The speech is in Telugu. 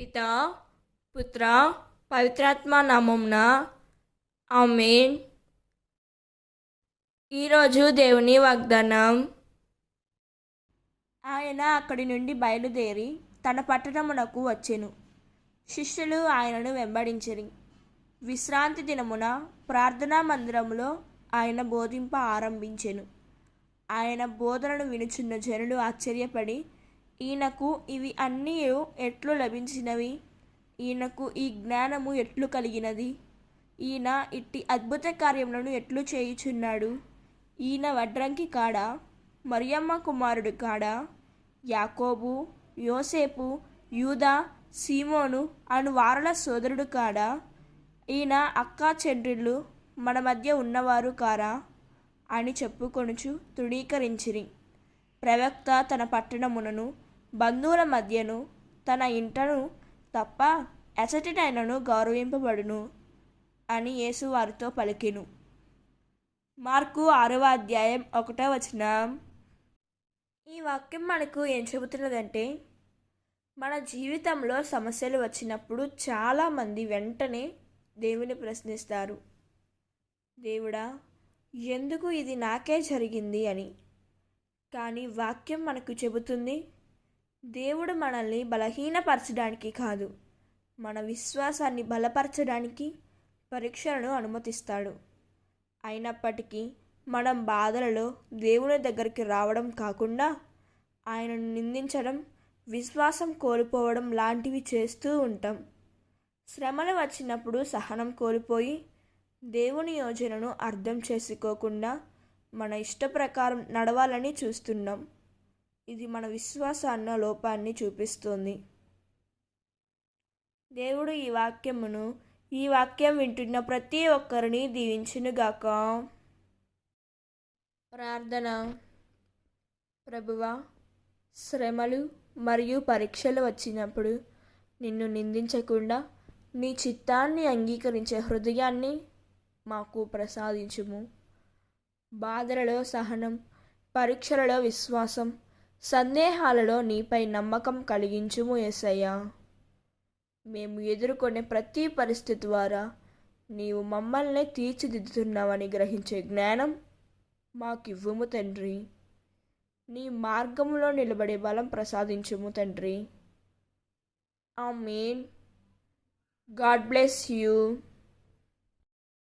పిత పుత్ర పవిత్రాత్మ నామంన ఆమెన్. ఈరోజు దేవుని వాగ్దానం. ఆయన అక్కడి నుండి బయలుదేరి తన పట్టణమునకు వచ్చెను. శిష్యులు ఆయనను వెంబడించిరి. విశ్రాంతి దినమున ప్రార్థనా మందిరములో ఆయన బోధింప ఆరంభించెను. ఆయన బోధనను వినుచున్న జనులు ఆశ్చర్యపడి ఈయనకు ఇవి అన్నీ ఎట్లు లభించినవి? ఈయనకు ఈ జ్ఞానము ఎట్లు కలిగినది? ఈయన ఇట్టి అద్భుత కార్యములను ఎట్లు చేయుచున్నాడు? ఈయన వడ్రంకి కాడా? మరియమ్మ కుమారుడు కాడా? యాకోబు యోసేపు యూదా సీమోను అను వారుల సోదరుడు కాడా? ఈయన అక్కా చెండ్రిళ్ళు మన మధ్య ఉన్నవారు కారా? అని చెప్పుకొనుచు తృణీకరించిరి. ప్రవక్త తన పట్టణమునను బంధువుల మధ్యను తన ఇంటను తప్ప ఎసటినైనను గౌరవింపబడును అని యేసు వారితో పలికెను. మార్కు ఆరవ అధ్యాయం ఒకటో వచ్చిన ఈ వాక్యం మనకు ఏం చెబుతున్నదంటే మన జీవితంలో సమస్యలు వచ్చినప్పుడు చాలామంది వెంటనే దేవుని ప్రశ్నిస్తారు. దేవుడా ఎందుకు ఇది నాకే జరిగింది? అని. కానీ వాక్యం మనకు చెబుతుంది దేవుడు మనల్ని బలహీనపరచడానికి కాదు మన విశ్వాసాన్ని బలపరచడానికి పరీక్షలను అనుమతిస్తాడు. అయినప్పటికీ మనం బాధలలో దేవుని దగ్గరికి రావడం కాకుండా ఆయనను నిందించడం విశ్వాసం కోల్పోవడం లాంటివి చేస్తూ ఉంటాం. శ్రమలు వచ్చినప్పుడు సహనం కోల్పోయి దేవుని యోజనను అర్థం చేసుకోకుండా మన ఇష్ట ప్రకారం నడవాలని చూస్తున్నాం. ఇది మన విశ్వాసాన్న లోపాన్ని చూపిస్తుంది. దేవుడు ఈ వాక్యమును ఈ వాక్యం వింటున్న ప్రతి ఒక్కరిని దీవించునుగాక. ప్రార్థన ప్రభువా శ్రమలు మరియు పరీక్షలు వచ్చినప్పుడు నిన్ను నిందించకుండా నీ చిత్తాన్ని అంగీకరించే హృదయాన్ని మాకు ప్రసాదించుము. బాధలలో సహనం పరీక్షలలో విశ్వాసం సందేహాలలో నీపై నమ్మకం కలిగించుము ఎసయ్యా మేము ఎదుర్కొనే ప్రతి పరిస్థితి ద్వారా నీవు మమ్మల్ని తీర్చిదిద్దుతున్నావని గ్రహించే జ్ఞానం మాకివ్వము తండ్రి. నీ మార్గంలో నిలబడే బలం ప్రసాదించుము తండ్రి. ఆ మెయిన్ గాడ్ బ్లెస్ యూ.